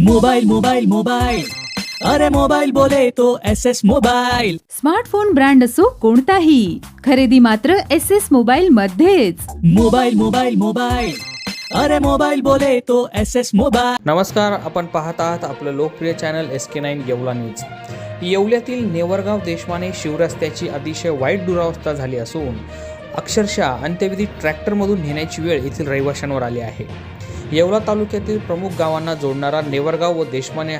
Mobile mobile mobile अरे mobile बोले तो S S mobile smartphone brand असो कोणताही खरेदी मात्र एस एस मोबाईल मध्येच. मोबाइल मोबाइल मोबाइल अरे मोबाइल बोले तो एस एस मोबाइल नमस्कार आपण पाहत आहात आपलं लोकप्रिय channel S K nine Yeola news. येवल्यातील Nevargaon Deshmane शिवरस्त्याची अतिशय वाईट दुरावस्था झाली असून अक्षरशः अंत्यविधी ट्रॅक्टरमधून नेण्याची वेळ येथील रहिवाशांवर आली आहे. येवला तालुक्यातील प्रमुख गावांना जोडणारा नेवरगाव व देशमाने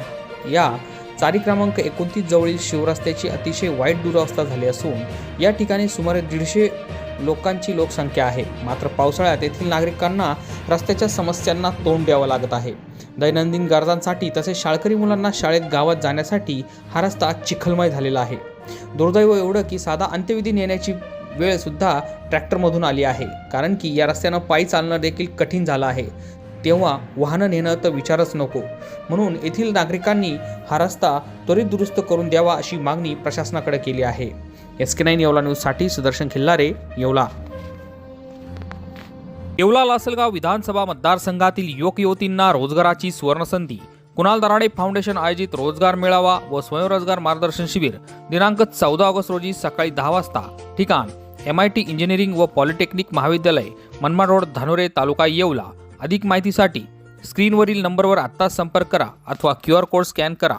या चारी क्रमांक एकोणतीस जवळील शिवरस्त्याची अतिशय वाईट दुरावस्था झाली असून या ठिकाणी सुमारे दीडशे लोकांची लोकसंख्या आहे. मात्र पावसाळ्यात येथील नागरिकांना रस्त्याच्या समस्यांना तोंड द्यावं लागत आहे. दैनंदिन गरजांसाठी तसेच शाळकरी मुलांना शाळेत गावात जाण्यासाठी हा रस्ता चिखलमय झालेला आहे. दुर्दैव एवढं की साधा अंत्यविधी नेण्याची वेळ सुद्धा ट्रॅक्टरमधून आली आहे. कारण की या रस्त्यानं पायी चालणं देखील कठीण झालं आहे. तेव्हा वाहनं नेणं तर विचारच नको. म्हणून येथील नागरिकांनी हा रस्ता त्वरित दुरुस्त करून द्यावा अशी मागणी प्रशासनाकडे केली आहे. एस के नाईन येवला न्यूजसाठी सुदर्शन खिल्लारे येवला. येवला लासलगाव विधानसभा मतदारसंघातील युवक युवतींना रोजगाराची सुवर्णसंधी. कुणाल दराडे फाउंडेशन आयोजित रोजगार मेळावा व स्वयंरोजगार मार्गदर्शन शिबिर दिनांक चौदा ऑगस्ट रोजी सकाळी दहा वाजता. ठिकाण एम आय टी इंजिनिअरिंग व पॉलिटेक्निक महाविद्यालय मनमाड रोड धानोरे तालुका येवला. अधिक माहितीसाठी स्क्रीनवरील नंबरवर आत्ताच संपर्क करा अथवा क्यू आर कोड स्कॅन करा.